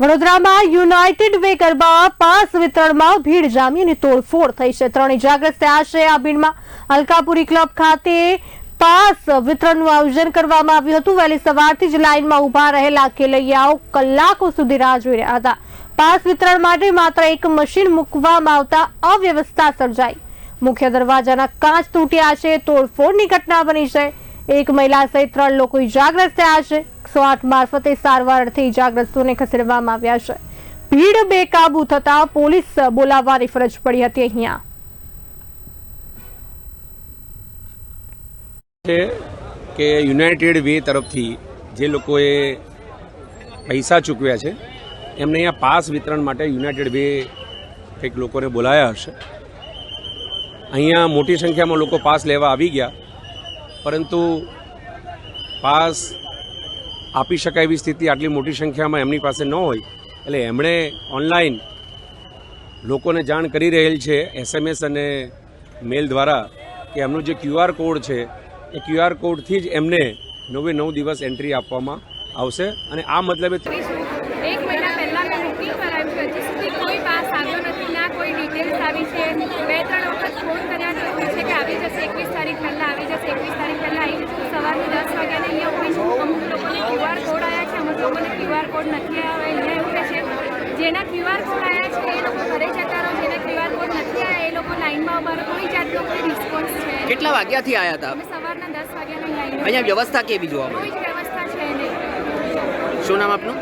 વડોદરામાં United way garba pass વિતરણમાં ભીડ જામી અને તોડફોડ થઈ છે. ત્રણ ઇજાગ્રસ્ત થયા છે. આ ભીડમાં અલકાપુરી ક્લબ ખાતે પાસ વિતરણનું આયોજન કરવામાં આવ્યું હતું. વહેલી સવારથી જ લાઇનમાં ઊભા રહેલા ખેલૈયાઓ કલાકો સુધી રાહ જોઈ રહ્યા હતા. પાસ વિતરણ માટે માત્ર એક મશીન મૂકવામાં આવતા અવ્યવસ્થા સર્જાઈ. મુખ્ય દરવાજાના કાચ તૂટ્યા છે. તોડફોડની ઘટના બની છે. એક મહિલા સહિત ત્રણ લોકો ઇજાગ્રસ્ત થયા છે. એકસો આઠ મારફતે સારવાર અર્થે ઇજાગ્રસ્તોને ખસેડવામાં આવ્યા છે. ભીડ બેકાબુ થતા પોલીસ બોલાવવાની ફરજ પડી હતી અહીંયા. કે યુનાઇટેડ વે તરફથી જે લોકોએ પૈસા ચૂકવ્યા છે, એમને અહીંયા પાસ વિતરણ માટે યુનાઇટેડ વે કંઈક લોકોને બોલાયા હશે. અહીંયા મોટી સંખ્યામાં લોકો પાસ લેવા આવી ગયા, પરંતુ પાસ આપી શકાય એવી સ્થિતિ આટલી મોટી સંખ્યામાં એમની પાસે ન હોય. એટલે એમણે ઓનલાઈન લોકોને જાણ કરી રહેલ છે એસએમએસ અને મેલ દ્વારા, કે એમનો જે ક્યુઆર કોડ છે, એ ક્યુઆર કોડથી જ એમને નવે નવ દિવસ એન્ટ્રી આપવામાં આવશે. અને આ મતલબે છે. તારીખ પહેલાં આવી જશે, એકવીસ તારીખ પહેલાં આવી જશે સવારની દસ વાગ્યાને અહીંયા ઊભી છું અમુક લોકોને ક્યુઆર કોડ આવ્યા છે અમુક લોકોને ક્યુઆર કોડ નથી આવ્યા અહીંયા એવું કહે છે. જેના ક્યુઆર કોડ આવ્યા છે એ લોકો ઘરે જતા રહો. જેના ક્યુઆર કોડ નથી આવ્યા એ લોકો લાઈનમાં અમારો કોઈ જાતનો કોઈ રિસ્પોન્સ છે. કેટલા વાગ્યાથી આવ્યા હતા? અમે સવારના દસ વાગ્યાની લાઈન અહીંયા વ્યવસ્થા કેવી જોવા મળી? વ્યવસ્થા છે નહીં. શું નામ આપનું?